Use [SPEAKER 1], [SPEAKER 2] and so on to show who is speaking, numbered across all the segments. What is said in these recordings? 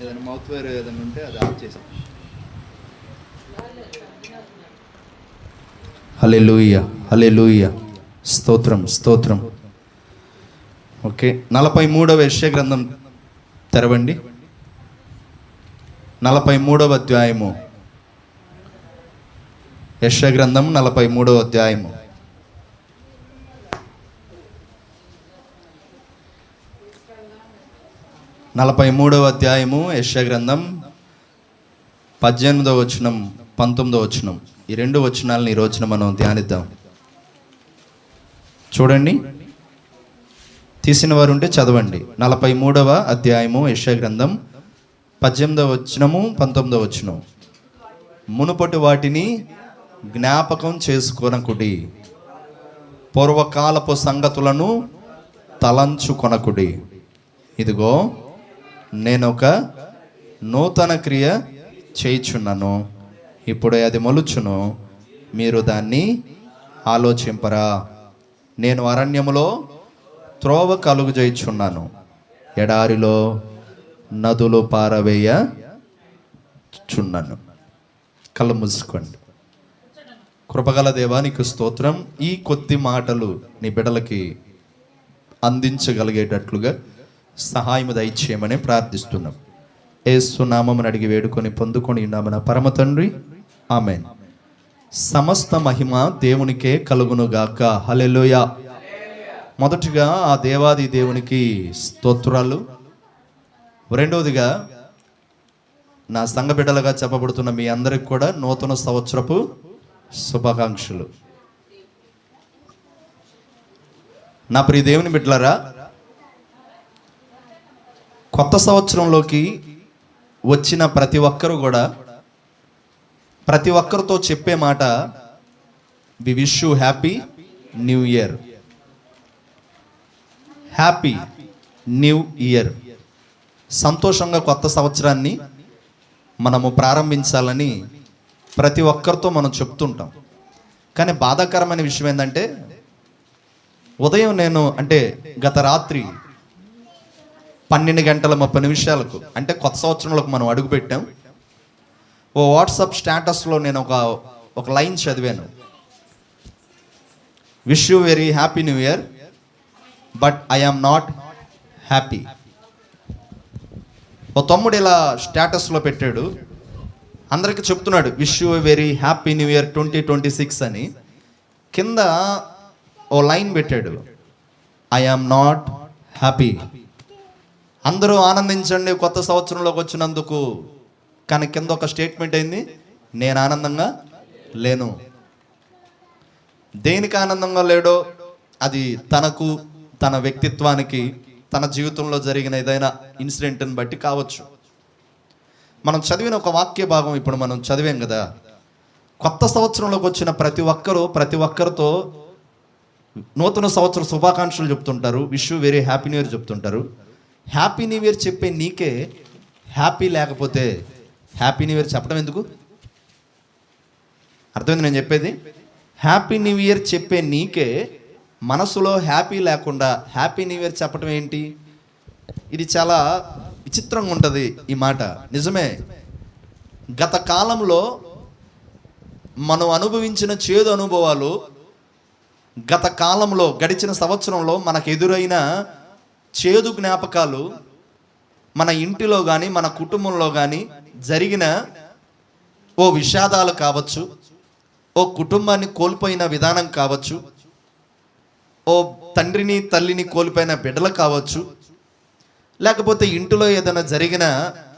[SPEAKER 1] ఏదైనా mouth wear ఏదైనా ఉంటే అది ఆఫ్ చేసాం
[SPEAKER 2] హలే లూయ హలే లూయ స్తోత్రం స్తోత్రం. ఓకే నలభై మూడవ యశ్య గ్రంథం తెరవండి. నలభై మూడవ అధ్యాయము. యశ్య గ్రంథం నలభై మూడవ అధ్యాయము. నలభై మూడవ అధ్యాయము యశ్య గ్రంథం పద్దెనిమిదవ వచనం పంతొమ్మిదవ వచనం. ఈ రెండు వచనాలను ఈ రోజున మనం ధ్యానిద్దాం. చూడండి. తీసిన వారు ఉంటే చదవండి. నలభై మూడవ అధ్యాయము యశ్య గ్రంథం పద్దెనిమిదవ వచనము పంతొమ్మిదవ వచనం. మునుపటి వాటిని జ్ఞాపకం చేసుకొనకుడి. పూర్వకాలపు సంగతులను తలంచుకొనకుడి. ఇదిగో నేను ఒక నూతన క్రియ చేయుచున్నాను. ఇప్పుడే అది మొలుచును. మీరు దాన్ని ఆలోచింపరా. నేను అరణ్యములో త్రోవ కలుగు చేయిచున్నాను ఎడారిలో నదులు పారవేయ చున్నాను కళ్ళు మూసుకోండి. కృపగల దేవానికి స్తోత్రం. ఈ కొద్ది మాటలు నీ బిడలకి అందించగలిగేటట్లుగా సహాయము దయచేయమని ప్రార్థిస్తున్నాం. ఏసునామని అడిగి వేడుకొని పొందుకొని ఉన్నామన పరమ తండ్రి. ఆమెన్. సమస్త మహిమ దేవునికే కలుగునుగాక. హలెలోయ మొదటిగా ఆ దేవాది దేవునికి స్తోత్రాలు. రెండవదిగా నా సంఘ బిడ్డలుగా చెప్పబడుతున్న మీ అందరికి కూడా నూతన సంవత్సరపు శుభాకాంక్షలు. నా ప్రియ దేవుని బిడ్డలరా కొత్త సంవత్సరంలోకి వచ్చిన ప్రతి ఒక్కరు కూడా ప్రతి ఒక్కరితో చెప్పే మాట we wish you happy new year happy new year సంతోషంగా కొత్త సంవత్సరాన్ని మనము ప్రారంభించాలని ప్రతి ఒక్కరితో మనం చెప్తుంటాం. కానీ బాధాకరమైన విషయం ఏంటంటే ఉదయం నేను అంటే గత రాత్రి పన్నెండు గంటల ముప్పై నిమిషాలకు అంటే కొత్త సంవత్సరంలోకి మనం అడుగుపెట్టాం ఓ వాట్సాప్ స్టేటస్లో నేను ఒక ఒక లైన్ చదివాను. Wish you very happy new year but I am not happy ఓ తమ్ముడు ఇలా స్టేటస్లో పెట్టాడు. అందరికీ చెప్తున్నాడు wish you very happy new year twenty twenty six అని. కింద ఓ లైన్ పెట్టాడు. ఐ ఆమ్ నాట్ హ్యాపీ అందరూ ఆనందించండి కొత్త సంవత్సరంలోకి వచ్చినందుకు. కానీ కింద ఒక స్టేట్మెంట్ అయింది నేను ఆనందంగా లేను. దేనికి ఆనందంగా లేడో అది తనకు తన వ్యక్తిత్వానికి తన జీవితంలో జరిగిన ఏదైనా ఇన్సిడెంట్ని బట్టి కావచ్చు. మనం చదివిన ఒక వాక్య భాగం ఇప్పుడు మనం చదివాం కదా. కొత్త సంవత్సరంలోకి వచ్చిన ప్రతి ఒక్కరూ ప్రతి ఒక్కరితో నూతన సంవత్సర శుభాకాంక్షలు చెప్తుంటారు. Wish very happy new year చెప్తుంటారు. హ్యాపీ న్యూ ఇయర్ చెప్పే నీకే హ్యాపీ లేకపోతే హ్యాపీ న్యూ ఇయర్ చెప్పడం ఎందుకు? అర్థమైంది నేను చెప్పేది? హ్యాపీ న్యూ ఇయర్ చెప్పే నీకే మనసులో హ్యాపీ లేకుండా హ్యాపీ న్యూ ఇయర్ చెప్పడం ఏంటి? ఇది చాలా విచిత్రంగా ఉంటుంది ఈ మాట. నిజమే. గత కాలంలో మనం అనుభవించిన చేదు అనుభవాలు గత కాలంలో గడిచిన సంవత్సరంలో మనకు ఎదురైన చేదు జ్ఞాపకాలు మన ఇంటిలో కానీ మన కుటుంబంలో కానీ జరిగిన ఓ విషాదాలు కావచ్చు ఓ కుటుంబాన్ని కోల్పోయిన విధానం కావచ్చు ఓ తండ్రిని తల్లిని కోల్పోయిన బిడ్డలు కావచ్చు లేకపోతే ఇంటిలో ఏదైనా జరిగిన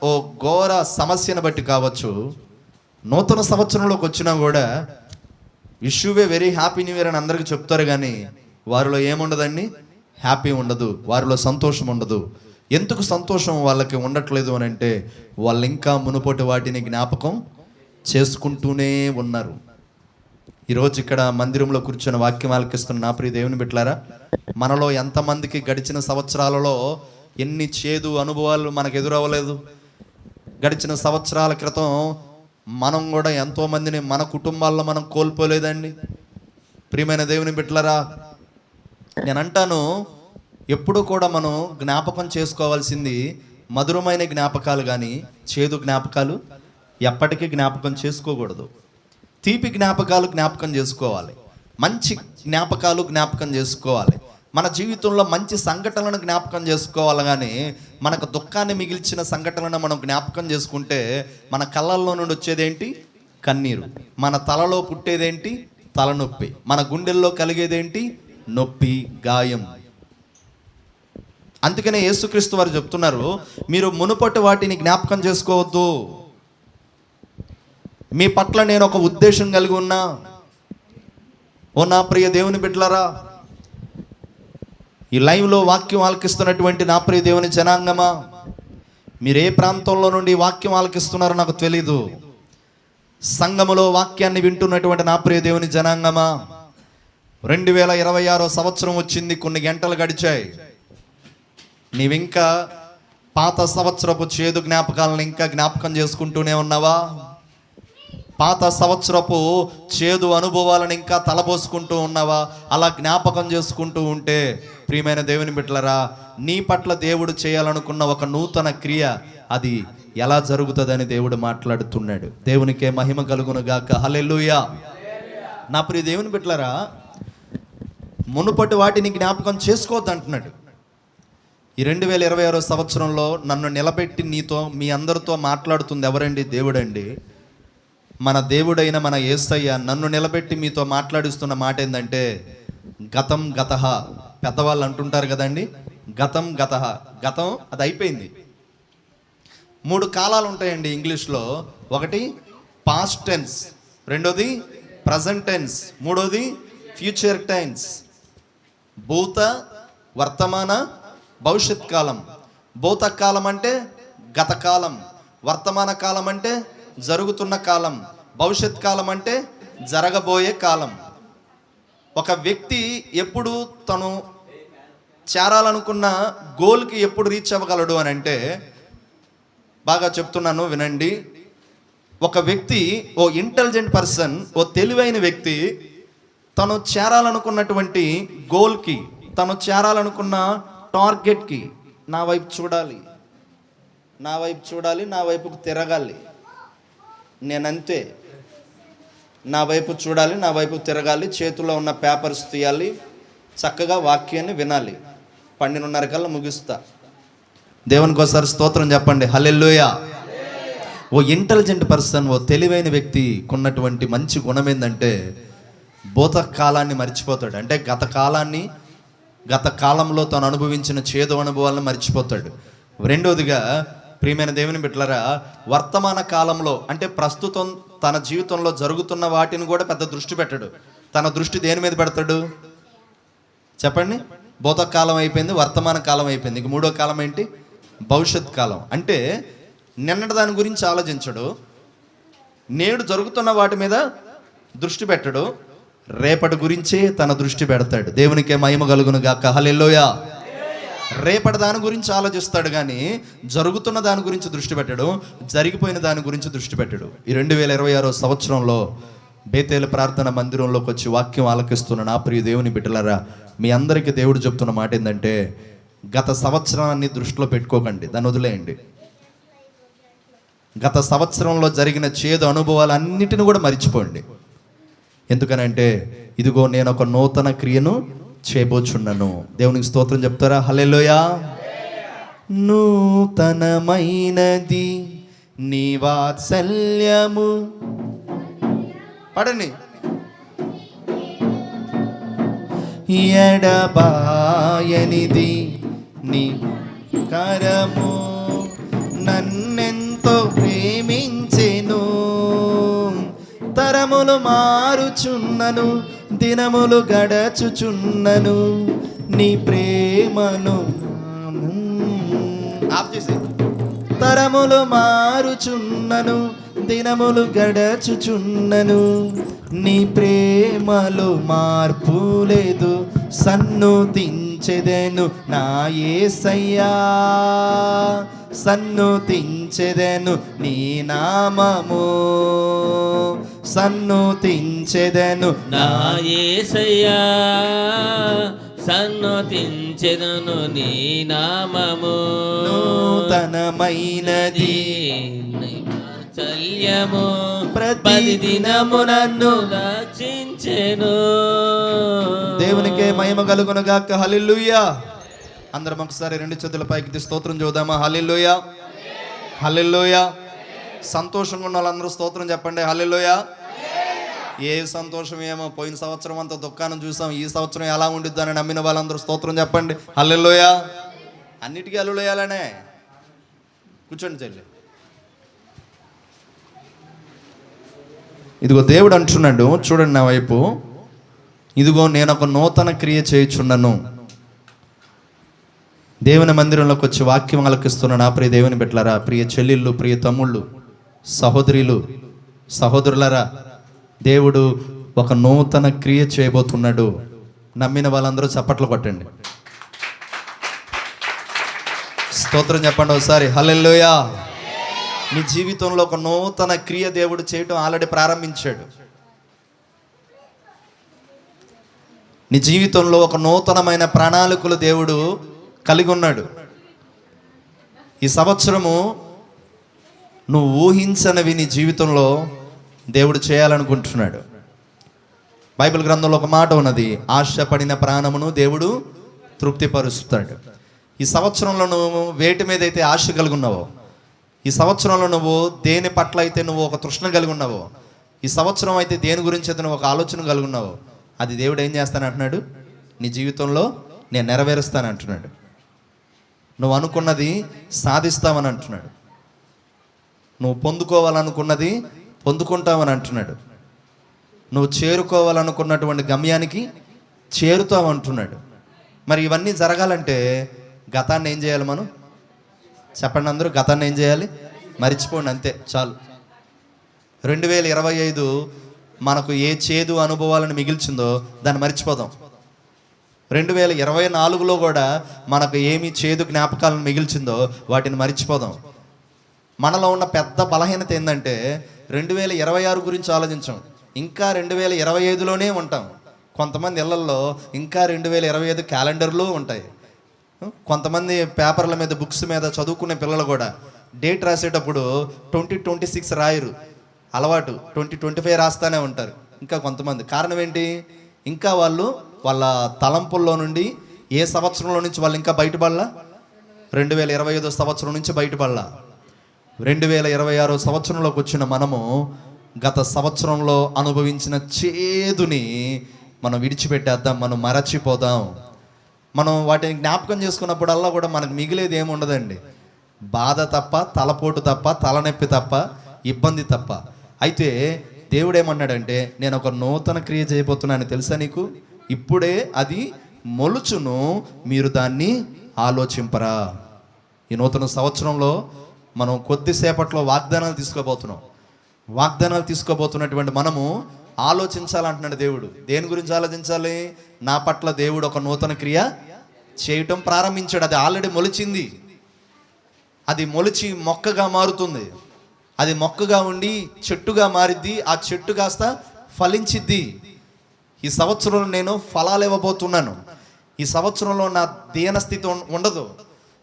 [SPEAKER 2] ఓ ఘోర సమస్యను బట్టి కావచ్చు నూతన సంవత్సరంలోకి వచ్చినా కూడా ఇష్యూవే వెరీ హ్యాపీ న్యూ ఇయర్ అని అందరికీ చెప్తారు కానీ వారిలో ఏముండదండి? హ్యాపీ ఉండదు వారిలో సంతోషం ఉండదు. ఎందుకు సంతోషం వాళ్ళకి ఉండట్లేదు అని అంటే వాళ్ళు ఇంకా మునుపటి వాటిని జ్ఞాపకం చేసుకుంటూనే ఉన్నారు. ఈరోజు ఇక్కడ మందిరంలో కూర్చొని వాక్యం ఆలకిస్తున్న నా ప్రియ దేవుని బిట్లారా మనలో ఎంతమందికి గడిచిన సంవత్సరాలలో ఎన్ని చేదు అనుభవాలు మనకు ఎదురవ్వలేదు. గడిచిన సంవత్సరాల క్రితం మనం కూడా ఎంతోమందిని మన కుటుంబాల్లో మనం కోల్పోలేదండి. ప్రియమైన దేవుని బిట్లరా నేను అంటాను ఎప్పుడు కూడా మనం జ్ఞాపకం చేసుకోవాల్సింది మధురమైన జ్ఞాపకాలు కానీ చేదు జ్ఞాపకాలు ఎప్పటికీ జ్ఞాపకం చేసుకోకూడదు. తీపి జ్ఞాపకాలు జ్ఞాపకం చేసుకోవాలి. మంచి జ్ఞాపకాలు జ్ఞాపకం చేసుకోవాలి. మన జీవితంలో మంచి సంఘటనలను జ్ఞాపకం చేసుకోవాలి కానీ మనకు దుఃఖాన్ని మిగిల్చిన సంఘటనలను మనం జ్ఞాపకం చేసుకుంటే మన కళ్ళల్లో నుండి వచ్చేదేంటి? కన్నీరు. మన తలలో పుట్టేదేంటి? తలనొప్పి. మన గుండెల్లో కలిగేదేంటి? నొప్పి గాయం. అందుకనే యేసుక్రీస్తు వారు చెప్తున్నారు మీరు మునుపటి వాటిని జ్ఞాపకం చేసుకోవద్దు. మీ పట్ల నేను ఒక ఉద్దేశం కలిగి ఉన్నా. ఓ నా ప్రియ దేవుని బిడ్డలరా ఈ లైవ్లో వాక్యం ఆలకిస్తున్నటువంటి నా ప్రియ దేవుని జనాంగమా మీరు ఏ ప్రాంతంలో నుండి వాక్యం ఆలకిస్తున్నారో నాకు తెలీదు. సంఘములో వాక్యాన్ని వింటున్నటువంటి నా ప్రియ దేవుని జనాంగమా రెండు వేల ఇరవై ఆరో సంవత్సరం వచ్చింది కొన్ని గంటలు గడిచాయి. నీవింకా పాత సంవత్సరపు చేదు జ్ఞాపకాలను ఇంకా జ్ఞాపకం చేసుకుంటూనే ఉన్నావా? పాత సంవత్సరపు చేదు అనుభవాలను ఇంకా తలబోసుకుంటూ ఉన్నావా? అలా జ్ఞాపకం చేసుకుంటూ ఉంటే ప్రియమైన దేవుని బిడ్డలరా నీ పట్ల దేవుడు చేయాలనుకున్న ఒక నూతన క్రియ అది ఎలా జరుగుతుందని దేవుడు మాట్లాడుతున్నాడు. దేవునికే మహిమ కలుగును గాక హల్లెలూయా. నా ప్రియ దేవుని బిడ్డలరా మునుపటి వాటిని జ్ఞాపకం చేసుకోవద్దు అంటున్నాడు. ఈ రెండు వేల ఇరవై ఆరో సంవత్సరంలో నన్ను నిలబెట్టి నీతో మీ అందరితో మాట్లాడుతుంది ఎవరండి? దేవుడండి. మన దేవుడైన మన యేసయ్య నన్ను నిలబెట్టి మీతో మాట్లాడిస్తున్న మాట ఏంటంటే గతం గత. పెద్దవాళ్ళు అంటుంటారు కదండి గతం గత. గతం అది అయిపోయింది. మూడు కాలాలు ఉంటాయండి ఇంగ్లీష్లో. ఒకటి పాస్ట్ టెన్స్ రెండోది ప్రజెంట్ టెన్స్ మూడోది ఫ్యూచర్ టెన్స్ భూత వర్తమాన భవిష్యత్ కాలం భూత కాలం అంటే గత కాలం వర్తమాన కాలం అంటే జరుగుతున్న కాలం. భవిష్యత్ కాలం అంటే జరగబోయే కాలం. ఒక వ్యక్తి ఎప్పుడు తను చేరాలనుకున్న గోల్కి ఎప్పుడు రీచ్ అవ్వగలడు అని అంటే బాగా చెప్తున్నాను వినండి. ఒక వ్యక్తి ఓ ఇంటెలిజెంట్ పర్సన్ ఓ తెలివైన వ్యక్తి తను చేరాలనుకున్నటువంటి గోల్కి తను చేరాలనుకున్న టార్గెట్కి నా వైపు చూడాలి. నా వైపు చూడాలి నా వైపుకు తిరగాలి. నేనంతే. నా వైపు చూడాలి నా వైపు తిరగాలి చేతిలో ఉన్న పేపర్స్ తీయాలి చక్కగా వాక్యాన్ని వినాలి. పన్నెండున్నర కల్లా ముగిస్తా. దేవునికి ఒకసారి స్తోత్రం చెప్పండి. హల్లెలూయా. ఓ ఇంటెలిజెంట్ పర్సన్ ఓ తెలివైన వ్యక్తి కొన్నటువంటి మంచి గుణం ఏంటంటే భూత కాలాన్ని మర్చిపోతాడు. అంటే గత కాలాన్ని గత కాలంలో తను అనుభవించిన చేదు అనుభవాలను మర్చిపోతాడు. రెండోదిగా ప్రియమైన దేవుని బిడ్డలరా వర్తమాన కాలంలో అంటే ప్రస్తుతం తన జీవితంలో జరుగుతున్న వాటిని కూడా పెద్ద దృష్టి పెట్టడు. తన దృష్టి దేని మీద పెడతాడు? చెప్పండి. భూతకాలం అయిపోయింది వర్తమాన కాలం అయిపోయింది. ఇంక మూడో కాలం ఏంటి? భవిష్యత్ కాలం. అంటే నిన్నటి దాని గురించి ఆలోచించడు. నేడు జరుగుతున్న వాటి మీద దృష్టి పెట్టడు. రేపటి గురించే తన దృష్టి పెడతాడు. దేవునికే మహిమ కలుగును గాక. హలెల్లోయా. రేపటి దాని గురించి ఆలోచిస్తాడు కానీ జరుగుతున్న దాని గురించి దృష్టి పెట్టడు జరిగిపోయిన దాని గురించి దృష్టి పెట్టడు. ఈ రెండు వేల ఇరవై ఆరో సంవత్సరంలో బేతేల ప్రార్థన మందిరంలోకి వచ్చి వాక్యం ఆలకిస్తున్న నా ప్రియ దేవుని బిడ్డలారా మీ అందరికీ దేవుడు చెప్తున్న మాట ఏంటంటే గత సంవత్సరాన్ని దృష్టిలో పెట్టుకోకండి దాన్ని వదిలేయండి. గత సంవత్సరంలో జరిగిన చేదు అనుభవాలన్నిటిని కూడా మర్చిపోండి. ఎందుకనంటే ఇదిగో నేను ఒక నూతన క్రియను చేయబోచున్నాను. దేవునికి స్తోత్రం చెప్తారా? హల్లెలూయా. నూతనమైనది నీ వాత్సల్యము. పడని ఎడబాయనిది నీ కరము. నన్నెంతో ప్రేమి తరములు మారుచున్నను దినములు గడచుచున్నను నీ ప్రేమను తరములు మారుచున్నను దినములు గడచుచున్నను నీ ప్రేమలు మార్పు లేదు సన్నుతించెదెను నా యేసయ్యా సన్నుతించెదెను నీ నామము. సన్నుతించెదెను.
[SPEAKER 3] నా యేసయ్యా సన్నతించెదను నీ నామము.
[SPEAKER 2] నూతనమైనది.
[SPEAKER 3] చల్యము
[SPEAKER 2] ప్రతి
[SPEAKER 3] దినము నన్ను రక్షించెను.
[SPEAKER 2] దేవునికే మహిమ కలుగును గాక. హల్లెలూయా. అందరం ఒకసారి రెండు చేతుల పైకి స్తోత్రం చూద్దామా? హల్లెలూయా. హల్లెలూయా. సంతోషంగా ఉన్న వాళ్ళందరూ స్తోత్రం చెప్పండి. హల్లెలూయా. ఏ సంతోషం ఏమో. పోయిన సంవత్సరం అంతా దుఃఖాన్ని చూసాం. ఈ సంవత్సరం ఎలా ఉండిద్దని నమ్మిన వాళ్ళందరూ స్తోత్రం చెప్పండి. హల్లెలూయా. అన్నిటికీ అల్లులేయాలనే కూర్చోండి చెల్లి. ఇదిగో దేవుడు అంటున్నాడు. చూడండి నా వైపు. ఇదిగో నేను ఒక నూతన క్రియ చేయుచున్నాను. దేవుని మందిరంలోకి వచ్చి వాక్యం ఆలకిస్తున్న నా ప్రియ దేవుని బిడ్డలారా ప్రియ చెల్లెళ్ళు ప్రియ తమ్ముళ్ళు సహోదరులు సహోదరులరా దేవుడు ఒక నూతన క్రియ చేయబోతున్నాడు. నమ్మిన వాళ్ళందరూ చప్పట్లు కొట్టండి. స్తోత్రం చెప్పండి ఒకసారి. హలెల్లోయా. నీ జీవితంలో ఒక నూతన క్రియ దేవుడు చేయటం ఆల్రెడీ ప్రారంభించాడు. నీ జీవితంలో ఒక నూతనమైన ప్రణాళికలు దేవుడు కలిగి ఉన్నాడు. ఈ సంవత్సరము నువ్వు ఊహించనివి నీ జీవితంలో దేవుడు చేయాలనుకుంటున్నాడు. బైబిల్ గ్రంథంలో ఒక మాట ఉన్నది ఆశపడిన ప్రాణమును దేవుడు తృప్తిపరుస్తాడు. ఈ సంవత్సరంలో నువ్వు వేటి మీద అయితే ఆశ కలిగి ఉన్నావో ఈ సంవత్సరంలో నువ్వు దేని పట్ల అయితే నువ్వు ఒక తృష్ణ కలిగి ఉన్నావో ఈ సంవత్సరం అయితే దేని గురించి అయితే నువ్వు ఒక ఆలోచన కలిగి ఉన్నావో అది దేవుడు ఏం చేస్తానంటున్నాడు నీ జీవితంలో నేను నెరవేరుస్తాను అంటున్నాడు. నువ్వు అనుకున్నది సాధిస్తామని అంటున్నాడు. నువ్వు పొందుకోవాలనుకున్నది పొందుకుంటామని అంటున్నాడు. నువ్వు చేరుకోవాలనుకున్నటువంటి గమ్యానికి చేరుతామంటున్నాడు మరి ఇవన్నీ జరగాలంటే గతాన్ని ఏం చేయాలి మనం? చెప్పండి అందరూ గతాన్ని ఏం చేయాలి? మర్చిపోండి అంతే చాలు. రెండు వేల ఇరవై ఐదు మనకు ఏ చేదు అనుభవాలను మిగిల్చిందో దాన్ని మర్చిపోదాం. రెండు వేల ఇరవై నాలుగులో కూడా మనకు ఏమి చేదు జ్ఞాపకాలను మిగిల్చిందో వాటిని మర్చిపోదాం. మనలో ఉన్న పెద్ద బలహీనత ఏంటంటే రెండు వేల ఇరవై ఆరు గురించి ఆలోచించాం. ఇంకా రెండు వేల ఇరవై ఐదులోనే ఉంటాం. కొంతమంది ఇళ్ళల్లో ఇంకా రెండు వేల ఇరవై ఐదు క్యాలెండర్లు ఉంటాయి. కొంతమంది పేపర్ల మీద బుక్స్ మీద చదువుకునే పిల్లలు కూడా డేట్ రాసేటప్పుడు ట్వంటీ ట్వంటీ సిక్స్ రాయరు. అలవాటు ట్వంటీ ట్వంటీ ఫైవ్ రాస్తానే ఉంటారు. ఇంకా కొంతమంది. కారణం ఏంటి ఇంకా వాళ్ళు వాళ్ళ తలంపుల్లో నుండి ఏ సంవత్సరంలో నుంచి వాళ్ళు ఇంకా బయటపడలా? రెండు వేల ఇరవై ఐదో సంవత్సరం నుంచి బయటపడలా. రెండు వేల ఇరవై ఆరో సంవత్సరంలోకి వచ్చిన మనము గత సంవత్సరంలో అనుభవించిన చేదుని మనం విడిచిపెట్టేద్దాం మనం మరచిపోదాం. మనం వాటిని జ్ఞాపకం చేసుకున్నప్పుడల్లా కూడా మనకు మిగిలేది ఏమి ఉండదండి. బాధ తప్ప తలపోటు తప్ప తలనొప్పి తప్ప ఇబ్బంది తప్ప. అయితే దేవుడు ఏమన్నాడంటే నేను ఒక నూతన క్రియ చేయబోతున్నాను తెలుసా నీకు? ఇప్పుడే అది మొలుచును మీరు దాన్ని ఆలోచింపరా. ఈ నూతన సంవత్సరంలో మనం కొద్దిసేపట్లో వాగ్దానాలు తీసుకోబోతున్నాం. వాగ్దానాలు తీసుకోబోతున్నటువంటి మనము ఆలోచించాలంటున్నాడు దేవుడు. దేని గురించి ఆలోచించాలి? నా పట్ల దేవుడు ఒక నూతన క్రియ చేయటం ప్రారంభించాడు. అది ఆల్రెడీ మొలిచింది. అది మొలిచి మొక్కగా మారుతుంది. అది మొక్కగా ఉండి చెట్టుగా మారిద్ది. ఆ చెట్టు కాస్త ఫలించిద్ది. ఈ సంవత్సరంలో నేను ఫలాలు ఇవ్వబోతున్నాను. ఈ సంవత్సరంలో నా దీనస్థితి ఉండదు.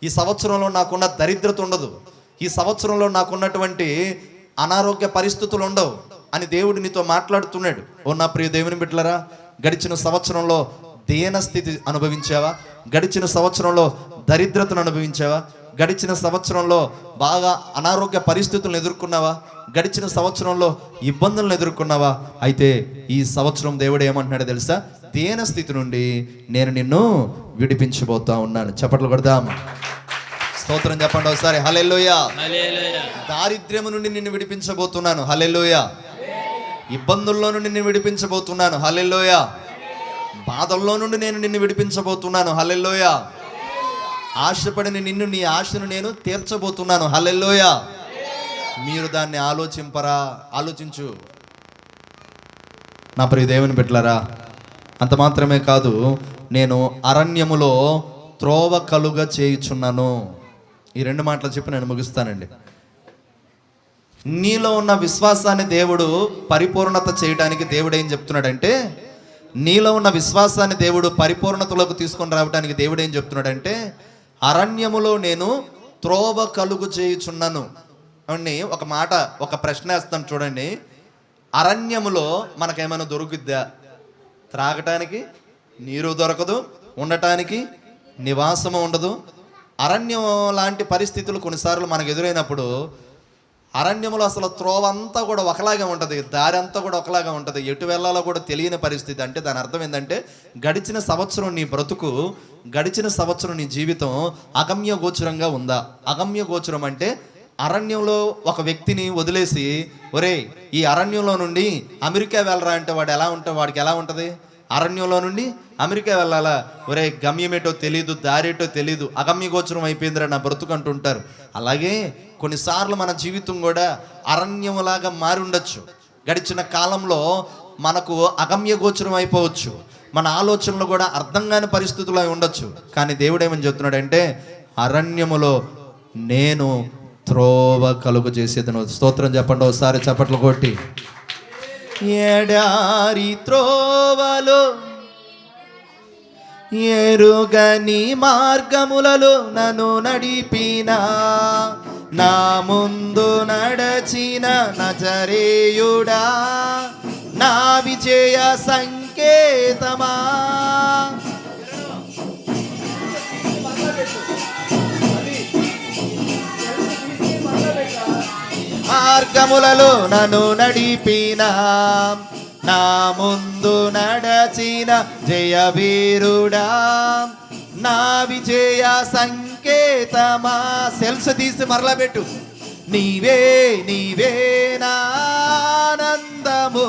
[SPEAKER 2] ఈ సంవత్సరంలో నాకున్న దరిద్రత ఉండదు. ఈ సంవత్సరంలో నాకున్నటువంటి అనారోగ్య పరిస్థితులు ఉండవు అని దేవుడు నీతో మాట్లాడుతున్నాడు. ఓ నా ప్రియ దేవుని బిడ్డలరా గడిచిన సంవత్సరంలో దీనస్థితి అనుభవించావా? గడిచిన సంవత్సరంలో దరిద్రతను అనుభవించావా? గడిచిన సంవత్సరంలో బాగా అనారోగ్య పరిస్థితులను ఎదుర్కొన్నావా? గడిచిన సంవత్సరంలో ఇబ్బందులను ఎదుర్కొన్నావా? అయితే ఈ సంవత్సరం దేవుడు ఏమంటున్నాడో తెలుసా? దేన స్థితి నుండి నేను నిన్ను విడిపించబోతా ఉన్నాను. చప్పట్లు కొడదాం. స్తోత్రం చెప్పండి ఒకసారి. హలెల్లోయ. దారిద్ర్యము నుండి నిన్ను విడిపించబోతున్నాను. హలెల్లోయ. ఇబ్బందుల్లో నుండి నిన్ను విడిపించబోతున్నాను. హలెల్లోయ. బాధల్లో నుండి నేను నిన్ను విడిపించబోతున్నాను. హలెల్లోయ. ఆశపడిన నిన్ను నీ ఆశను నేను తీర్చబోతున్నాను. హలెల్లోయ. మీరు దాన్ని ఆలోచింపరా? ఆలోచించు. నా ప్రియ దేవుని బిడ్డలారా అంత మాత్రమే కాదు నేను అరణ్యములో త్రోవ కలుగా చేయుచున్నాను. ఈ రెండు మాటలు చెప్పి నేను ముగిస్తానండి. నీలో ఉన్న విశ్వాసాన్ని దేవుడు పరిపూర్ణత చేయడానికి దేవుడు ఏం చెప్తున్నాడంటే నీలో ఉన్న విశ్వాసాన్ని దేవుడు పరిపూర్ణతలోకి తీసుకొని రావడానికి దేవుడు ఏం చెప్తున్నాడంటే అరణ్యములో నేను త్రోవ కలుగు చేయుచున్నాను. అండి ఒక మాట ఒక ప్రశ్న వేస్తాను చూడండి. అరణ్యములో మనకేమైనా దొరుకుద్దా? త్రాగటానికి నీరు దొరకదు ఉండటానికి నివాసము ఉండదు అరణ్యం లాంటి పరిస్థితులు కొన్నిసార్లు మనకు ఎదురైనప్పుడు అరణ్యంలో అసలు త్రోవ అంతా కూడా ఒకలాగే ఉంటుంది దారి అంతా కూడా ఒకలాగా ఉంటుంది. ఎటు వెళ్ళాలో కూడా తెలియని పరిస్థితి. అంటే దాని అర్థం ఏంటంటే గడిచిన సంవత్సరం నీ బ్రతుకు గడిచిన సంవత్సరం నీ జీవితం అగమ్య గోచరంగా ఉందా? అగమ్య గోచరం అంటే అరణ్యంలో ఒక వ్యక్తిని వదిలేసి ఒరే ఈ అరణ్యంలో నుండి అమెరికా వెళ్ళరా అంటే వాడు ఎలా ఉంటా వాడికి ఎలా ఉంటుంది? అరణ్యంలో నుండి అమెరికా వెళ్ళాలా? ఒరే గమ్యమేటో తెలియదు దారేటో తెలియదు అగమ్యగోచరం అయిపోయిందిరా నా బ్రతుకు అంటుంటారు. అలాగే కొన్నిసార్లు మన జీవితం కూడా అరణ్యంలాగా మారి ఉండొచ్చు. గడిచిన కాలంలో మనకు అగమ్య గోచరం అయిపోవచ్చు. మన ఆలోచనలు కూడా అర్థం కాని పరిస్థితులు అయి ఉండొచ్చు. కానీ దేవుడు ఏమని చెప్తున్నాడంటే అరణ్యములో నేను త్రోవ కలుగు చేసేదను. స్తోత్రం చెప్పండి ఒకసారి చప్పట్లు కొట్టి. ఎడారి త్రోవలో ఎరుగని మార్గములలో నన్ను నడిపిన. నా ముందు నడచిన నజరేయుడా. నా విజయ సంకేతమా. మార్గములలో నన్ను నడిపిన. నా ముందు నడచిన జయ వీరుడా నా విజయ సంకేతమా? సెల్స్ తీసి మరలా పెట్టు. నీవే నీవే నానందము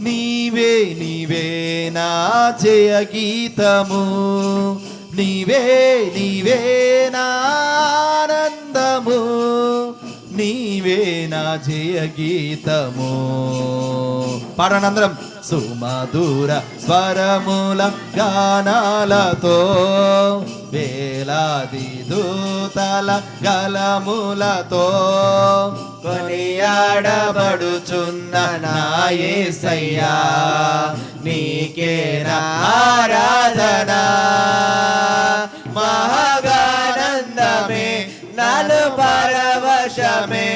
[SPEAKER 2] నీవే నీవే నా జయ గీతము నీవే నీవే నా నా జయ గీతము. పాడనందరం సుమధుర స్వరముల గానాలతో వేలాది దూతల గలములతో కొనియాడబడుచున్న నాయసయ్యా నీకే నా ఆరాధన. మహాగానందమే నాలు పరవశమే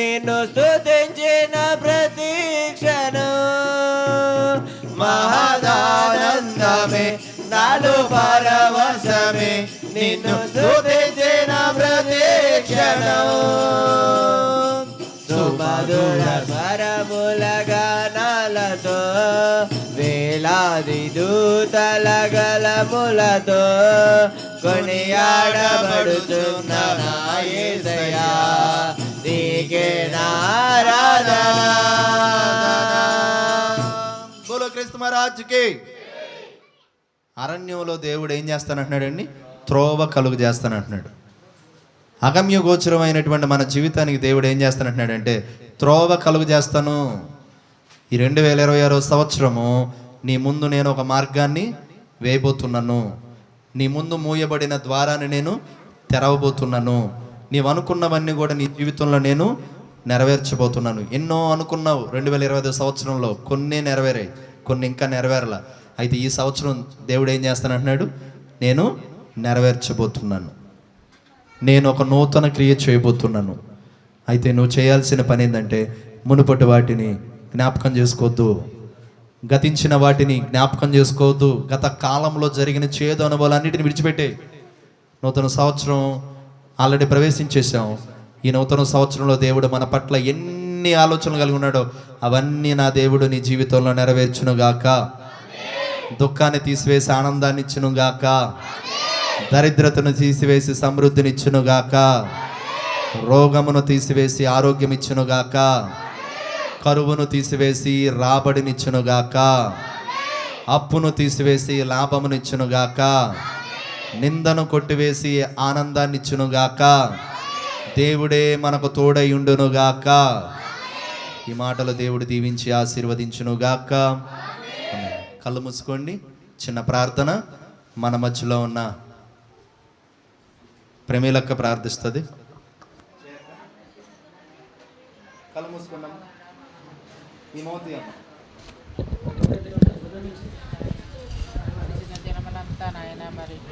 [SPEAKER 3] నిన్ను స్థుతించిన ప్రతీక్షను.
[SPEAKER 2] మహదానందమే నాలు పరవశమే నిన్ను స్థుతించిన ప్రతీక్షను.
[SPEAKER 3] సుమధుర స్వరముల గానాలతో వేలాది దూతల గలములతో కొనియాడబడుతున్న నా యేసయ్యా నీకే
[SPEAKER 2] బోలో క్రీస్తు మహారాజుకి. అరణ్యంలో దేవుడు ఏం చేస్తానంటున్నాడండి? త్రోవ కలుగు చేస్తానంటున్నాడు. అగమ్య గోచరమైనటువంటి మన జీవితానికి దేవుడు ఏం చేస్తానంటున్నాడంటే త్రోవ కలుగు చేస్తాను. ఈ రెండు వేల ఇరవై ఆరో సంవత్సరము నీ ముందు నేను ఒక మార్గాన్ని వేయబోతున్నాను. నీ ముందు మూయబడిన ద్వారాన్ని నేను తెరవబోతున్నాను. నీవు అనుకున్నవన్నీ కూడా నీ జీవితంలో నేను నెరవేర్చబోతున్నాను. ఎన్నో అనుకున్నావు రెండు వేల ఇరవై ఐదు సంవత్సరంలో కొన్ని నెరవేరాయి కొన్ని ఇంకా నెరవేరలా. అయితే ఈ సంవత్సరం దేవుడు ఏం చేస్తానంటున్నాడు? నేను నెరవేర్చబోతున్నాను. నేను ఒక నూతన క్రియ చేయబోతున్నాను. అయితే నువ్వు చేయాల్సిన పని ఏంటంటే మునుపటి వాటిని జ్ఞాపకం చేసుకోవద్దు. గతించిన వాటిని జ్ఞాపకం చేసుకోవద్దు. గత కాలంలో జరిగిన చేదు అనుభవాలన్నిటిని విడిచిపెట్టే. నూతన సంవత్సరం ఆల్రెడీ ప్రవేశించేసాం ఈ నూతన సంవత్సరంలో దేవుడు మన పట్ల ఎన్ని ఆలోచనలు కలిగి ఉన్నాడో అవన్నీ నా దేవుడు నీ జీవితంలో నెరవేర్చునుగాక దుఃఖాన్ని తీసివేసి ఆనందాన్ని ఇచ్చునుగాక దరిద్రతను తీసివేసి సమృద్ధినిచ్చునుగాక రోగమును తీసివేసి ఆరోగ్యం ఇచ్చునుగాక కరువును తీసివేసి రాబడినిచ్చునుగాక అప్పును తీసివేసి లాభమునిచ్చునుగాక నిందను కొట్టివేసి ఆనందాన్ని ఇచ్చునుగాక. దేవుడే మనకు తోడై ఉండునుగాక. ఈ మాటలు దేవుడు దీవించి ఆశీర్వదించునుగాక. కళ్ళు మూసుకోండి. చిన్న ప్రార్థన. మన మధ్యలో ఉన్న ప్రేమిలక్క ప్రార్థిస్తుంది. కళ్ళు మూసుకున్నాం ఈ మోతి అమ్మ
[SPEAKER 4] నాయన మరి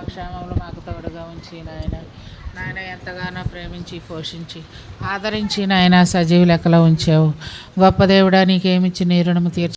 [SPEAKER 4] మా క్షేమంలో మాకు తోడుగా ఉంచి నాయన నాయన ఎంతగానో ప్రేమించి పోషించి ఆదరించి నాయన సజీవ లెక్కలో ఉంచావు. గొప్ప దేవుడా నీకేమిచ్చి నీ రుణము తీర్చు